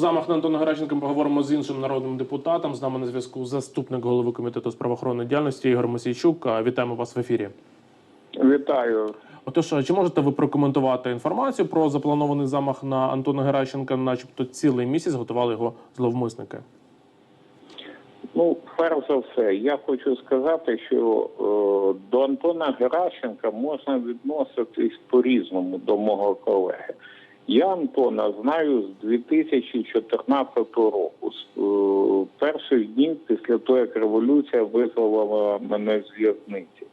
Замах на Антона Геращенка поговоримо з іншим народним депутатом. З нами на зв'язку заступник голови комітету з правоохоронної діяльності Ігор Мосійчук. Вітаємо вас в ефірі. Вітаю. Отож, чи можете ви прокоментувати інформацію про запланований замах на Антона Геращенка? Начебто цілий місяць готували його зловмисники. Ну, перш за все, я хочу сказати, що е, до Антона Геращенка можна відноситись по-різному до мого колеги. Я Антона знаю з 2014 року, з е, перших днів після того, як революція визволила мене з в'язниці.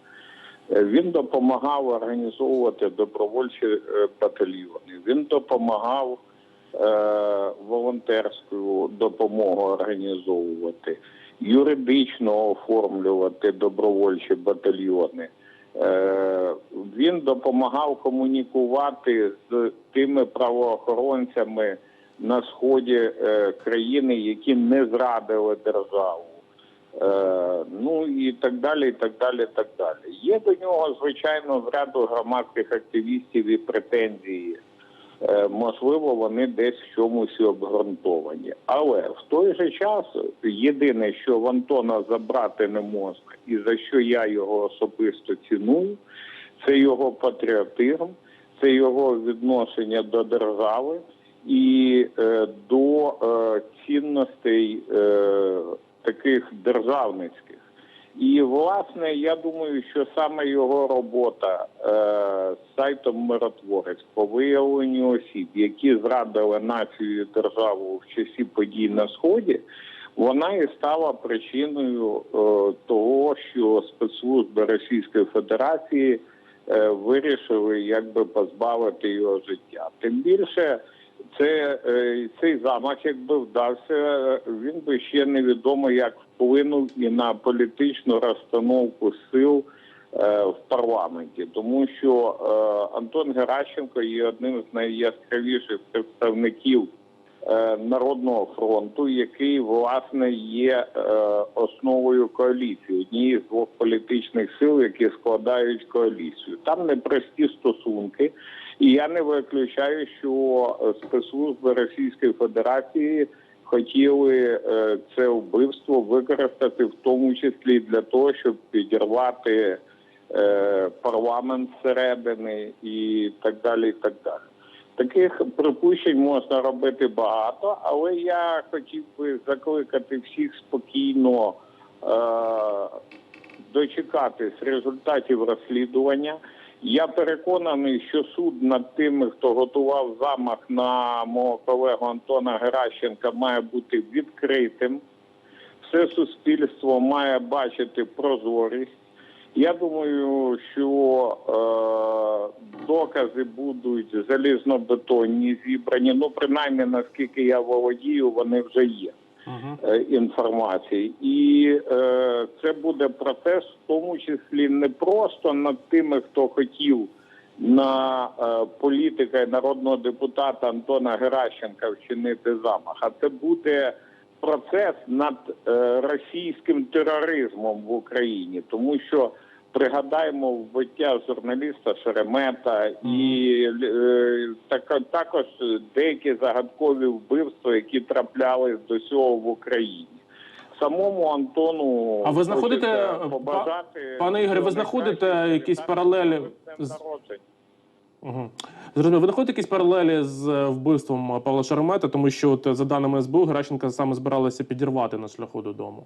Е, Він допомагав організовувати добровольчі е, батальйони. Він допомагав е, волонтерську допомогу організовувати, юридично оформлювати добровольчі батальйони. Е, Він допомагав комунікувати з тими правоохоронцями на сході е, країни, які не зрадили державу. Е, ну і так далі, і так далі, і так далі. Є до нього, звичайно, з ряду громадських активістів і претензії. Е, можливо, вони десь в чомусь обґрунтовані. Але в той же час єдине, що в Антона забрати не можна, і за що я його особисто ціную, це його патріотизм, це його відношення до держави і е, до е, цінностей е, таких державницьких. І власне я думаю, що саме його робота е, з сайтом Миротворець по виявленню осіб, які зрадили націю і державу в часі подій на сході, вона і стала причиною е, того, що спецслужби Російської Федерації е, вирішили якби позбавити його життя. Тим більше. Це е, цей замах, якби вдався, він би ще невідомо як вплинув і на політичну розстановку сил е, в парламенті, тому що е, Антон Геращенко є одним з найяскравіших представників народного фронту, який власне є основою коаліції, однієї з двох політичних сил, які складають коаліцію. Там непрості стосунки. І я не виключаю, що е, спецслужби Російської Федерації хотіли е, це вбивство використати в тому числі для того, щоб підірвати е, парламент зсередини і так далі. і так далі. Таких припущень можна робити багато, але я хотів би закликати всіх спокійно е, дочекатись результатів розслідування. Я переконаний, що суд над тими, хто готував замах на мого колегу Антона Геращенка, має бути відкритим. Все суспільство має бачити прозорість. Я думаю, що е, докази будуть залізнобетонні зібрані. Ну, принаймні, наскільки я володію, вони вже є інформації, і е, це буде процес, в тому числі не просто над тими, хто хотів на е, політика народного депутата Антона Геращенка вчинити замах, а це буде процес над е, російським тероризмом в Україні, тому що. Пригадаємо вбиття журналіста Шеремета і е, так, також деякі загадкові вбивства, які траплялись до цього в Україні. Самому Антону А ви знаходите, побажати пане Ігоре, ви знаходите якісь паралелі з. Угу. Зрозуміло, ви знаходите якісь паралелі з е, вбивством Павла Шеремета, тому що от, е, за даними СБУ, Геращенка саме збиралися підірвати на шляху додому.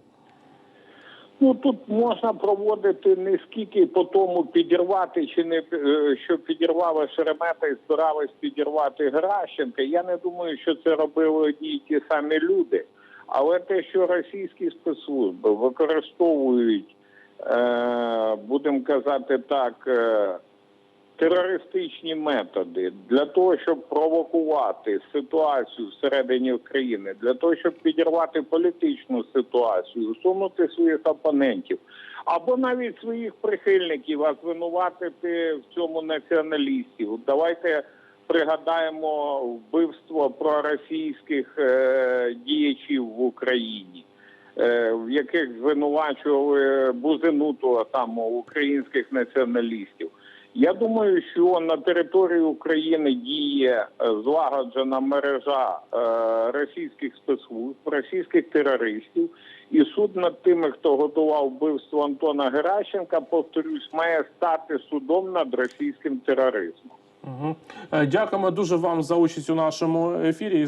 Ну тут можна проводити не скільки по тому підірвати чи не е, що підірвали Шеремета і збирались підірвати Гращенка. Я не думаю, що це робили одні ті самі люди. Але те, що російські спецслужби використовують, е, будемо казати так, е, терористичні методи для того, щоб провокувати ситуацію всередині країни, для того, щоб підірвати політичну ситуацію, усунути своїх опонентів, або навіть своїх прихильників, а звинуватити в цьому націоналістів. Давайте пригадаємо вбивство проросійських е, діячів в Україні. е, В яких звинувачували Бузину того самого українських націоналістів. Я думаю, що на території України діє е, злагоджена мережа е, російських спецслужб, російських терористів, і суд над тими, хто готував вбивство Антона Геращенка, повторюсь, має стати судом над російським тероризмом. Угу. Дякуємо дуже вам за участь у нашому ефірі